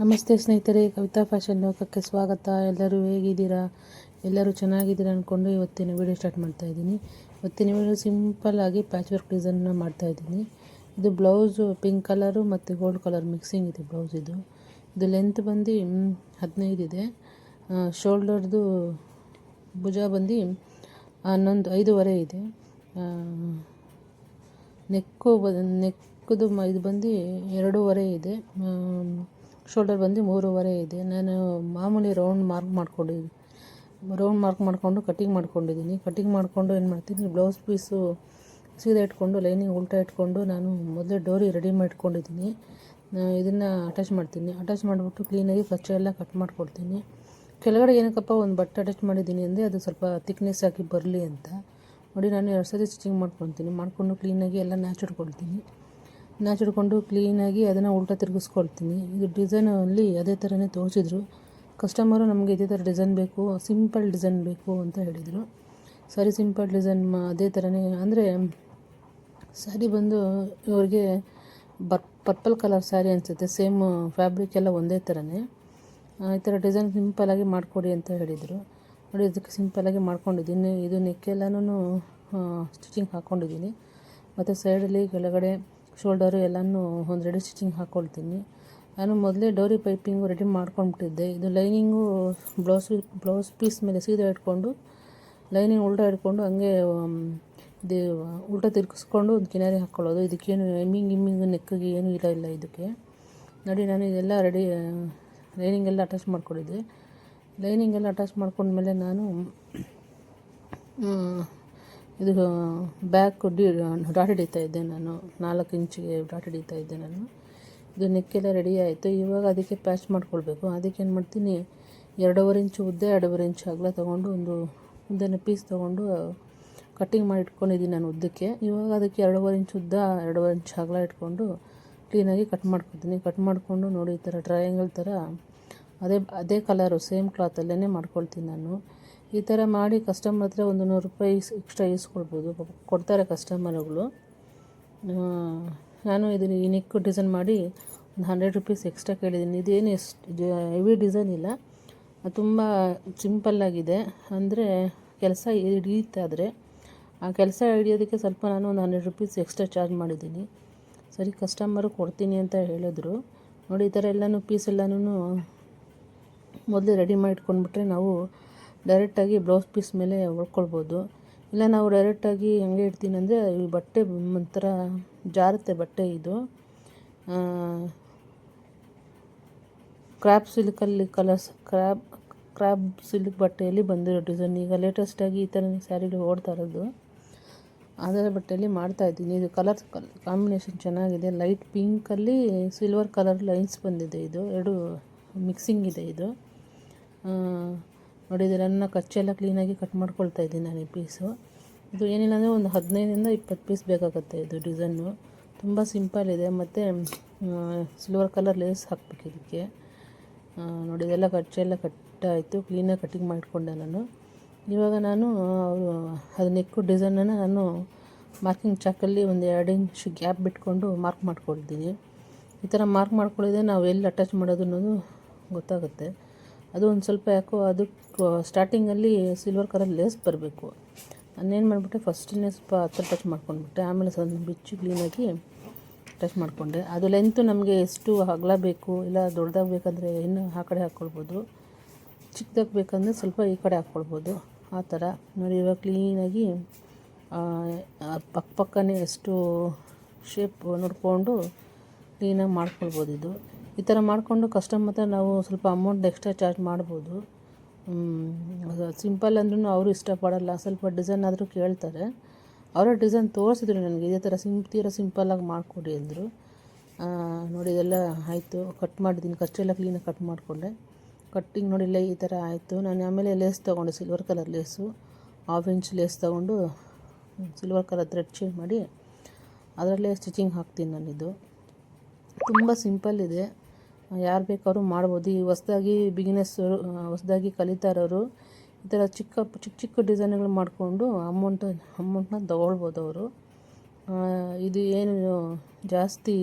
ನಮಸ್ತೆ ಸ್ನೇಹಿತರೆ, ಕವಿತಾ ಫ್ಯಾಷನ್ ಲೋಕಕ್ಕೆ ಸ್ವಾಗತ. ಎಲ್ಲರೂ ಹೇಗಿದ್ದೀರಾ? ಎಲ್ಲರೂ ಚೆನ್ನಾಗಿದ್ದೀರಾ ಅಂದ್ಕೊಂಡು ಇವತ್ತಿನ ವಿಡಿಯೋ ಸ್ಟಾರ್ಟ್ ಮಾಡ್ತಾ ಇದ್ದೀನಿ. ಇವತ್ತಿನ ವಿಡಿಯೋ ಸಿಂಪಲ್ ಆಗಿ ಪ್ಯಾಚ್ ವರ್ಕ್ ಡಿಸೈನ್ನ ಮಾಡ್ತಾ ಇದ್ದೀನಿ. ಇದು ಬ್ಲೌಸು ಪಿಂಕ್ ಕಲರು ಮತ್ತು ಗೋಲ್ಡ್ ಕಲರ್ ಮಿಕ್ಸಿಂಗ್ ಇದೆ ಬ್ಲೌಸ್ ಇದು. ಇದು ಲೆಂತ್ ಬಂದು ಹದಿನೈದು ಇದೆ. ಶೋಲ್ಡರ್ದು ಭುಜ ಬಂದು ಹನ್ನೊಂದು, ಐದೂವರೆ ಇದೆ. ನೆಕ್ಕು ಬ ನೆಕ್ಕದು ಇದು ಬಂದು ಎರಡೂವರೆ ಇದೆ. ಶೋಲ್ಡರ್ ಬಂದು ಮೂರುವರೆ ಇದೆ. ನಾನು ಮಾಮೂಲಿ ರೌಂಡ್ ಮಾರ್ಕ್ ಮಾಡ್ಕೊಂಡಿದ್ದೀನಿ ರೌಂಡ್ ಮಾರ್ಕ್ ಮಾಡಿಕೊಂಡು ಕಟ್ಟಿಂಗ್ ಮಾಡ್ಕೊಂಡಿದ್ದೀನಿ ಕಟ್ಟಿಂಗ್ ಮಾಡಿಕೊಂಡು ಏನು ಮಾಡ್ತೀನಿ ಬ್ಲೌಸ್ ಪೀಸು ಸೀದಾ ಇಟ್ಕೊಂಡು ಲೈನಿಂಗ್ ಉಲ್ಟಾ ಇಟ್ಕೊಂಡು ನಾನು ಮೊದಲೇ ಡೋರಿ ರೆಡಿ ಮಾಡಿಟ್ಕೊಂಡಿದ್ದೀನಿ ಇದನ್ನು ಅಟ್ಯಾಚ್ ಮಾಡ್ತೀನಿ. ಅಟ್ಯಾಚ್ ಮಾಡಿಬಿಟ್ಟು ಕ್ಲೀನಾಗಿ ಕಚ್ಚೆ ಎಲ್ಲ ಕಟ್ ಮಾಡಿಕೊಡ್ತೀನಿ. ಕೆಳಗಡೆ ಏನಕ್ಕಪ್ಪ, ಒಂದು ಬಟ್ಟೆ ಅಟ್ಯಾಚ್ ಮಾಡಿದ್ದೀನಿ ಅಂದರೆ ಅದು ಸ್ವಲ್ಪ ತಿಕ್ನೆಸ್ ಆಗಿ ಬರಲಿ ಅಂತ. ನೋಡಿ, ನಾನು ಎರಡು ಸತಿ ಸ್ಟಿಚಿಂಗ್ ಮಾಡ್ಕೊತೀನಿ ಮಾಡಿಕೊಂಡು ಕ್ಲೀನಾಗಿ ಎಲ್ಲ ನ್ಯಾಚ್ ಹಿಡ್ಕೊಳ್ತೀನಿ ನ್ಯಾಚ್ ಹಿಡ್ಕೊಂಡು ಕ್ಲೀನಾಗಿ ಅದನ್ನು ಉಲ್ಟಾ ತಿರುಗಿಸ್ಕೊಳ್ತೀನಿ. ಇದು ಡಿಸೈನಲ್ಲಿ ಅದೇ ಥರನೇ ತೋರಿಸಿದ್ರು. ಕಸ್ಟಮರು ನಮಗೆ ಇದೇ ಥರ ಡಿಸೈನ್ ಬೇಕು ಸಿಂಪಲ್ ಡಿಸೈನ್ ಬೇಕು ಅಂತ ಹೇಳಿದರು. ಸರಿ ಸಿಂಪಲ್ ಡಿಸೈನ್ ಮಾ ಅದೇ ಥರನೇ ಅಂದರೆ ಸ್ಯಾರಿ ಬಂದು ಇವ್ರಿಗೆ ಬರ್ ಪರ್ಪಲ್ ಕಲರ್ ಸ್ಯಾರಿ ಅನಿಸುತ್ತೆ ಸೇಮ್ ಫ್ಯಾಬ್ರಿಕ್ ಎಲ್ಲ ಒಂದೇ ಥರನೇ ಈ ಥರ ಡಿಸೈನ್ ಸಿಂಪಲಾಗಿ ಮಾಡಿಕೊಡಿ ಅಂತ ಹೇಳಿದರು. ನೋಡಿ, ಇದಕ್ಕೆ ಸಿಂಪಲಾಗಿ ಮಾಡ್ಕೊಂಡಿದ್ದೀನಿ. ಇದು ನೆಕ್ಕೆಲ್ಲನೂ ಸ್ಟಿಚಿಂಗ್ ಹಾಕ್ಕೊಂಡಿದ್ದೀನಿ ಮತ್ತು ಸೈಡಲ್ಲಿ ಕೆಳಗಡೆ ಶೋಲ್ಡರು ಎಲ್ಲನೂ ಒಂದು ರೆಡಿ ಸ್ಟಿಚಿಂಗ್ ಹಾಕ್ಕೊಳ್ತೀನಿ ನಾನು ಮೊದಲೇ ಡೋರಿ ಪೈಪಿಂಗು ರೆಡಿ ಮಾಡ್ಕೊಂಡ್ಬಿಟ್ಟಿದ್ದೆ. ಇದು ಲೈನಿಂಗು ಬ್ಲೌಸ್ ಬ್ಲೌಸ್ ಪೀಸ್ ಮೇಲೆ ಸೀದಾ ಇಟ್ಕೊಂಡು ಲೈನಿಂಗ್ ಉಲ್ಟಾ ಇಟ್ಕೊಂಡು ಹಂಗೆ ಇದು ಉಲ್ಟಾ ತಿರ್ಗಿಸ್ಕೊಂಡು ಒಂದು ಕಿನಾರಿ ಹಾಕ್ಕೊಳ್ಳೋದು ಇದಕ್ಕೇನು ಎಮ್ಮಿಂಗ್ ಇಮ್ಮಿಂಗ್ ನೆಕ್ಕಿಗೆ ಏನೂ ಇಲ್ಲ ಇಲ್ಲ ಇದಕ್ಕೆ. ನೋಡಿ, ನಾನು ಇದೆಲ್ಲ ರೆಡಿ ಲೈನಿಂಗ್ ಎಲ್ಲ ಅಟ್ಯಾಚ್ ಮಾಡ್ಕೊಂಡಿದ್ದೆ. ಲೈನಿಂಗ್ ಎಲ್ಲ ಅಟ್ಯಾಚ್ ಮಾಡ್ಕೊಂಡ್ಮೇಲೆ ನಾನು ಇದು ಬ್ಯಾಕ್ ಡಿ ಡಾಟ್ ಹಿಡಿತಾ ಇದ್ದೆ ನಾನು. ನಾಲ್ಕು ಇಂಚಿಗೆ ಡಾಟ್ ಹಿಡಿತಾ ಇದ್ದೆ ನಾನು. ಇದು ನೆಕ್ಕೆಲ್ಲ ರೆಡಿ ಆಯಿತು. ಇವಾಗ ಅದಕ್ಕೆ ಪ್ಯಾಚ್ ಮಾಡ್ಕೊಳ್ಬೇಕು. ಅದಕ್ಕೆ ಏನು ಮಾಡ್ತೀನಿ? ಎರಡೂವರೆ ಇಂಚು ಉದ್ದ, ಎರಡೂವರೆ ಇಂಚು ಅಗಲ ತೊಗೊಂಡು ಒಂದು ಉದ್ದನ ಪೀಸ್ ತೊಗೊಂಡು ಕಟ್ಟಿಂಗ್ ಮಾಡಿ ಇಟ್ಕೊಂಡಿದ್ದೀನಿ ನಾನು ಉದ್ದಕ್ಕೆ. ಇವಾಗ ಅದಕ್ಕೆ ಎರಡೂವರೆ ಇಂಚು ಉದ್ದ, ಎರಡೂವರೆ ಇಂಚು ಅಗಲ ಇಟ್ಕೊಂಡು ಕ್ಲೀನಾಗಿ ಕಟ್ ಮಾಡ್ಕೊತೀನಿ. ಕಟ್ ಮಾಡಿಕೊಂಡು ನೋಡಿ ಈ ಥರ ಟ್ರಯಾಂಗಲ್ ಥರ ಅದೇ ಅದೇ ಕಲರು ಸೇಮ್ ಕ್ಲಾತಲ್ಲೇ ಮಾಡ್ಕೊಳ್ತೀನಿ ನಾನು. ಈ ಥರ ಮಾಡಿ ಕಸ್ಟಮರ್ ಹತ್ರ ಒಂದು ನೂರು ರೂಪಾಯಿ ಎಕ್ಸ್ಟ್ರಾ ಇಸ್ಕೊಳ್ಬೋದು. ಕೊಡ್ತಾರೆ ಕಸ್ಟಮರ್ಗಳು ನಾನು ಇದನ್ನು ಈ ಡಿಸೈನ್ ಮಾಡಿ ಒಂದು ಹಂಡ್ರೆಡ್ ರುಪೀಸ್ ಎಕ್ಸ್ಟ್ರಾ ಕೇಳಿದ್ದೀನಿ. ಇದೇನು ಎಷ್ಟು ಹೆವಿ ಡಿಸೈನ್ ಇಲ್ಲ. ತುಂಬ ಸಿಂಪಲ್ಲಾಗಿದೆ ಅಂದರೆ ಕೆಲಸ ಹಿಡಿಯುತ್ತಾದರೆ ಆ ಕೆಲಸ ಹಿಡಿಯೋದಕ್ಕೆ ಸ್ವಲ್ಪ ನಾನು ಒಂದು ಹಂಡ್ರೆಡ್ ರುಪೀಸ್ ಎಕ್ಸ್ಟ್ರಾ ಚಾರ್ಜ್ ಮಾಡಿದ್ದೀನಿ. ಸರಿ ಕಸ್ಟಮರು ಕೊಡ್ತೀನಿ ಅಂತ ಹೇಳಿದ್ರು. ನೋಡಿ, ಈ ಥರ ಎಲ್ಲನೂ ಪೀಸ್ ಎಲ್ಲನೂ ಮೊದಲೇ ರೆಡಿ ಮಾಡಿ ಇಟ್ಕೊಂಡ್ಬಿಟ್ರೆ ನಾವು ಡೈರೆಕ್ಟಾಗಿ ಬ್ಲೌಸ್ ಪೀಸ್ ಮೇಲೆ ಹೊಡ್ಕೊಳ್ಬೋದು. ಇಲ್ಲ, ನಾವು ಡೈರೆಕ್ಟಾಗಿ ಹೆಂಗೆ ಇಡ್ತೀನಿ ಅಂದರೆ, ಈ ಬಟ್ಟೆ ಒಂಥರ ಜಾರುತ್ತೆ ಬಟ್ಟೆ ಇದು. ಕ್ರ್ಯಾಪ್ ಸಿಲ್ಕಲ್ಲಿ ಕಲರ್ಸ್ ಕ್ರ್ಯಾಬ್ ಕ್ರಾಪ್ ಸಿಲ್ಕ್ ಬಟ್ಟೆಯಲ್ಲಿ ಬಂದಿರೋ ಡಿಸೈನ್. ಈಗ ಲೇಟೆಸ್ಟಾಗಿ ಈ ಥರ ಸ್ಯಾರಿಗಳು ಓಡ್ತಾ ಇರೋದು. ಅದರ ಬಟ್ಟೆಯಲ್ಲಿ ಮಾಡ್ತಾ ಇದ್ದೀನಿ. ಇದು ಕಲರ್ ಕಾಂಬಿನೇಷನ್ ಚೆನ್ನಾಗಿದೆ. ಲೈಟ್ ಪಿಂಕಲ್ಲಿ ಸಿಲ್ವರ್ ಕಲರ್ ಲೈನ್ಸ್ ಬಂದಿದೆ ಇದು. ಎರಡು ಮಿಕ್ಸಿಂಗ್ ಇದೆ ಇದು. ಆ, ನೋಡಿದ್ರೆ ನನ್ನ ಕಚ್ಚೆಲ್ಲ ಕ್ಲೀನಾಗಿ ಕಟ್ ಮಾಡ್ಕೊಳ್ತಾ ಇದ್ದೀನಿ ನಾನು ಈ ಪೀಸು ಇದು ಏನಿಲ್ಲ ಅಂದರೆ ಒಂದು ಹದಿನೈದರಿಂದ ಇಪ್ಪತ್ತು ಪೀಸ್ ಬೇಕಾಗುತ್ತೆ ಇದು ಡಿಸೈನು ತುಂಬ ಸಿಂಪಲ್ ಇದೆ. ಮತ್ತು ಸಿಲ್ವರ್ ಕಲರ್ ಲೇಸ್ ಹಾಕ್ಬೇಕು ಇದಕ್ಕೆ. ನೋಡಿದೆಲ್ಲ ನೋಡಿ ಕಚ್ಚೆಲ್ಲ ಕಟ್ಟಾಯಿತು ಕ್ಲೀನಾಗಿ ಕಟಿಂಗ್ ಮಾಡಿಕೊಂಡೆ ನಾನು. ಇವಾಗ ನಾನು ಅವರು ಅದು ನೆಕ್ಕು ಡಿಸೈನನ್ನು ನಾನು ಮಾರ್ಕಿಂಗ್ ಚಾಕಲ್ಲಿ ಒಂದು ಎರಡು ಇಂಚ್ ಗ್ಯಾಪ್ ಬಿಟ್ಕೊಂಡು ಮಾರ್ಕ್ ಮಾಡ್ಕೊಳ್ತೀನಿ ಈ ಥರ ಮಾರ್ಕ್ ಮಾಡ್ಕೊಳ್ಳಿದ್ರೆ ನಾವು ಎಲ್ಲಿ ಅಟ್ಯಾಚ್ ಮಾಡೋದು ಅನ್ನೋದು ಗೊತ್ತಾಗುತ್ತೆ. ಅದು ಒಂದು ಸ್ವಲ್ಪ ಯಾಕೋ ಅದಕ್ಕೆ ಸ್ಟಾರ್ಟಿಂಗಲ್ಲಿ ಸಿಲ್ವರ್ ಕಲರ್ ಲೇಸ್ ಬರಬೇಕು. ನಾನೇನು ಮಾಡಿಬಿಟ್ಟೆ ಫಸ್ಟನ್ನೇ ಸ್ವಲ್ಪ ಹತ್ರ ಟಚ್ ಮಾಡ್ಕೊಂಡ್ಬಿಟ್ಟೆ. ಆಮೇಲೆ ಸ್ವಲ್ಪ ಬಿಚ್ಚು ಕ್ಲೀನಾಗಿ ಟಚ್ ಮಾಡಿಕೊಂಡೆ. ಅದು ಲೆಂತು ನಮಗೆ ಎಷ್ಟು ಅಗಲ ಬೇಕು, ಇಲ್ಲ ದೊಡ್ಡದಾಗಿ ಬೇಕಂದರೆ ಇನ್ನು ಆ ಕಡೆ ಹಾಕ್ಕೊಳ್ಬೋದು ಚಿಕ್ಕದಾಗಿ ಬೇಕಂದರೆ ಸ್ವಲ್ಪ ಈ ಕಡೆ ಹಾಕ್ಕೊಳ್ಬೋದು ಆ ಥರ. ನೋಡಿ, ಇವಾಗ ಕ್ಲೀನಾಗಿ ಪಕ್ಕ ಪಕ್ಕನೇ ಎಷ್ಟು ಶೇಪ್ ನೋಡಿಕೊಂಡು ಕ್ಲೀನಾಗಿ ಮಾಡ್ಕೊಳ್ಬೋದು ಇದು. ಈ ಥರ ಮಾಡಿಕೊಂಡು ಕಸ್ಟಮರ್ ಹತ್ರ ನಾವು ಸ್ವಲ್ಪ ಅಮೌಂಟ್ ಎಕ್ಸ್ಟ್ರಾ ಚಾರ್ಜ್ ಮಾಡ್ಬೋದು. ಸಿಂಪಲ್ ಅಂದ್ರೂ ಅವರು ಇಷ್ಟಪಡಲ್ಲ, ಸ್ವಲ್ಪ ಡಿಸೈನ್ ಆದರೂ ಕೇಳ್ತಾರೆ. ಅವರ ಡಿಸೈನ್ ತೋರಿಸಿದ್ರು ನನಗೆ, ಇದೇ ಥರ ಸಿಂಪ್ ತೀರ ಸಿಂಪಲ್ಲಾಗಿ ಮಾಡಿಕೊಡಿ ಅಂದರು. ನೋಡಿ ಇದೆಲ್ಲ ಆಯಿತು ಕಟ್ ಮಾಡಿದ್ದೀನಿ ಕಷ್ಟೆಲ್ಲ ಕ್ಲೀನಾಗಿ ಕಟ್ ಮಾಡಿಕೊಂಡೆ. ಕಟ್ಟಿಂಗ್ ನೋಡಿಲ್ಲ ಈ ಥರ ಆಯಿತು. ನಾನು ಆಮೇಲೆ ಲೇಸ್ ತೊಗೊಂಡೆ silver colour lace half inch lace ತೊಗೊಂಡು ಸಿಲ್ವರ್ ಕಲರ್ ಥ್ರೆಡ್ ಚೇಂಜ್ ಮಾಡಿ, ಅದರಲ್ಲೇ ಸ್ಟಿಚಿಂಗ್ ಹಾಕ್ತೀನಿ ನಾನಿದು. ತುಂಬ ಸಿಂಪಲ್ ಇದೆ. ಯಾರು ಬೇಕಾದ್ರೂ ಮಾಡ್ಬೋದು. ಈ ಹೊಸ್ದಾಗಿ ಬಿಗಿನೆಸ್ ಹೊಸ್ದಾಗಿ ಕಲಿತಾ ಇರೋರು ಈ ಥರ ಚಿಕ್ಕ ಚಿಕ್ಕ ಚಿಕ್ಕ ಡಿಸೈನ್ಗಳು ಮಾಡಿಕೊಂಡು ಅಮೌಂಟ್ ಅಮೌಂಟ್ನ ತಗೊಳ್ಬೋದು ಅವರು. ಇದು ಏನು ಜಾಸ್ತಿ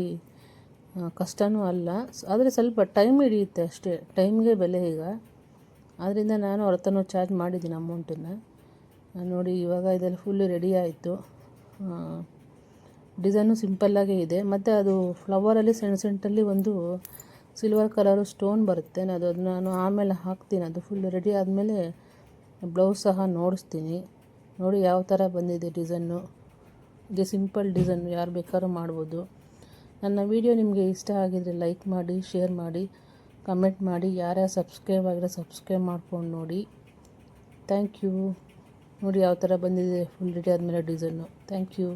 ಕಷ್ಟವೂ ಅಲ್ಲ. ಆದರೆ ಸ್ವಲ್ಪ ಟೈಮ್ ಹಿಡಿಯುತ್ತೆ ಅಷ್ಟೇ. ಟೈಮ್ಗೆ ಬೆಲೆ ಈಗ. ಆದ್ದರಿಂದ ನಾನು ಹತ್ರನೂ ಚಾರ್ಜ್ ಮಾಡಿದ್ದೀನಿ ಅಮೌಂಟನ್ನು ನೋಡಿ ಇವಾಗ ಇದೆಲ್ಲ ಫುಲ್ಲು ರೆಡಿ ಆಯಿತು. ಡಿಸೈನು ಸಿಂಪಲ್ಲಾಗೇ ಇದೆ. ಮತ್ತು ಅದು ಫ್ಲವರಲ್ಲಿ ಸೆಂಟ್ ಸೆಂಟಲ್ಲಿ ಒಂದು ಸಿಲ್ವರ್ ಕಲರು ಸ್ಟೋನ್ ಬರುತ್ತೆ. ನಾನು ಅದು ನಾನು ಆಮೇಲೆ ಹಾಕ್ತೀನಿ. ಅದು ಫುಲ್ ರೆಡಿ ಆದಮೇಲೆ ಬ್ಲೌಸ್ ಸಹ ನೋಡಿಸ್ತೀನಿ. ನೋಡಿ ಯಾವ ಥರ ಬಂದಿದೆ ಡಿಸೈನು ಇದು ಸಿಂಪಲ್ ಡಿಸೈನ್ ಯಾರು ಬೇಕಾದ್ರೂ ಮಾಡ್ಬೋದು. ನನ್ನ ವಿಡಿಯೋ ನಿಮಗೆ ಇಷ್ಟ ಆಗಿದರೆ ಲೈಕ್ ಮಾಡಿ ಶೇರ್ ಮಾಡಿ ಕಮೆಂಟ್ ಮಾಡಿ. ಯಾರ್ಯಾರು ಸಬ್ಸ್ಕ್ರೈಬ್ ಆಗಿರೋ ಸಬ್ಸ್ಕ್ರೈಬ್ ಮಾಡ್ಕೊಂಡು ನೋಡಿ. ಥ್ಯಾಂಕ್ ಯು ನೋಡಿ ಯಾವ ಥರ ಬಂದಿದೆ ಫುಲ್ ರೆಡಿ ಆದಮೇಲೆ ಡಿಸೈನು ಥ್ಯಾಂಕ್ ಯು